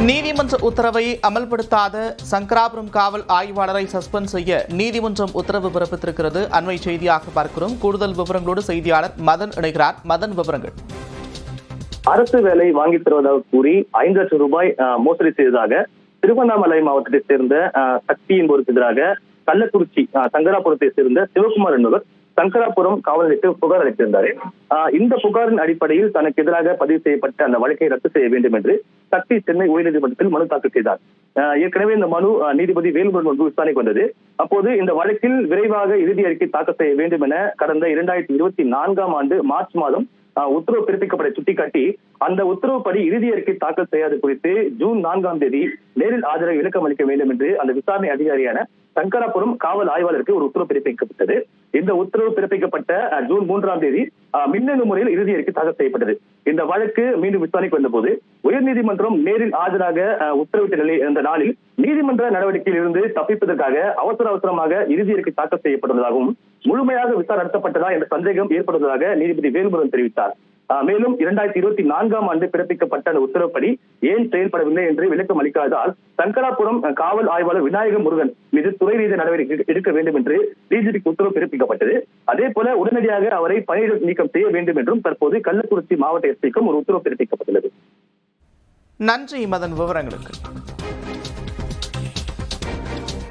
நீதிமன்ற உத்தரவை அமல்படுத்தாத சங்கராபுரம் காவல் ஆய்வாளரை சஸ்பெண்ட் செய்ய நீதிமன்றம் உத்தரவு பிறப்பித்திருக்கிறது. அண்மை செய்தியாக பார்க்கிறோம். கூடுதல் விவரங்களோடு செய்தியாளர் மதன் இணைகிறார். மதன் விவரங்கள். அரசு வேலை வாங்கி தருவதாக கூறி ஐந்து லட்சம் ரூபாய் அஹ், மோசடி செய்ததாக திருவண்ணாமலை மாவட்டத்தை சேர்ந்த அஹ், சக்தி எதிராக கள்ளக்குறிச்சி அஹ், சங்கராபுரத்தை சேர்ந்த சிவகுமார் என்பவர் சங்கராபுரம் காவல் நிலையத்தில் புகார் அளித்திருந்தார். இந்த புகாரின் அடிப்படையில் தனக்கு எதிராக பதிவு செய்யப்பட்ட அந்த வழக்கை ரத்து செய்ய வேண்டும் என்று சக்தி சென்னை உயர்நீதிமன்றத்தில் மனு தாக்கல் செய்தார். ஏற்கனவே இந்த மனு நீதிபதி வேல்முருகன் முன்பு விசாரணைக்கு வந்தது அப்போது இந்த வழக்கில் விரைவாக இறுதி அறிக்கை தாக்கல் செய்ய வேண்டும் என கடந்த இரண்டாயிரத்தி இருபத்தி நான்காம் ஆண்டு மார்ச் மாதம் உத்தரவு பிறப்பிக்கப்பட சுட்டிக்காட்டி அந்த உத்தரவுப்படி இறுதி அறிக்கை தாக்கல் செய்யாது குறித்து ஜூன் நான்காம் தேதி நேரில் ஆஜராக விளக்கம் அளிக்க வேண்டும் என்று அந்த விசாரணை அதிகாரியான சங்கராபுரம் காவல் ஆய்வாளருக்கு ஒரு உத்தரவு பிறப்பிக்கப்பட்டது. இந்த உத்தரவு பிறப்பிக்கப்பட்ட ஜூன் மூன்றாம் தேதி மின்னணு முறையில் இறுதி அறிக்கை தாக்கல் செய்யப்பட்டது. இந்த வழக்கு மீண்டும் விசாரணைக்கு வந்தபோது உயர்நீதிமன்றம் நேரில் ஆஜராக உத்தரவிட்ட நிலை இந்த நாளில் நீதிமன்ற நடவடிக்கையில் இருந்து தப்பிப்பதற்காக அவசர அவசரமாக இறுதி அறிக்கை தாக்கல் செய்யப்பட்டுள்ளதாகவும் முழுமையாக விசாரணை நடத்தப்பட்டதா என்ற சந்தேகம் ஏற்படுவதாக நீதிபதி வேல்முருகன் தெரிவித்தார். மேலும் இரண்டாயிரத்தி இருபத்தி நான்காம் ஆண்டு பிறப்பிக்கப்பட்ட அந்த உத்தரவுப்படி ஏன் செயல்படவில்லை என்று விளக்கம் அளிக்காததால் சங்கராபுரம் காவல் ஆய்வாளர் விநாயக முருகன் மீது துறை ரீதி நடவடிக்கை எடுக்க வேண்டும் என்று டிஜிபிக்கு உத்தரவு பிறப்பிக்கப்பட்டது. அதே போல உடனடியாக அவரை பணியிட நீக்கம் செய்ய வேண்டும் என்றும் தற்போது கள்ளக்குறிச்சி மாவட்ட எஸ்பிக்கும் ஒரு உத்தரவு பிறப்பிக்கப்பட்டுள்ளது. நன்றி மதன் விவரங்களுக்கு.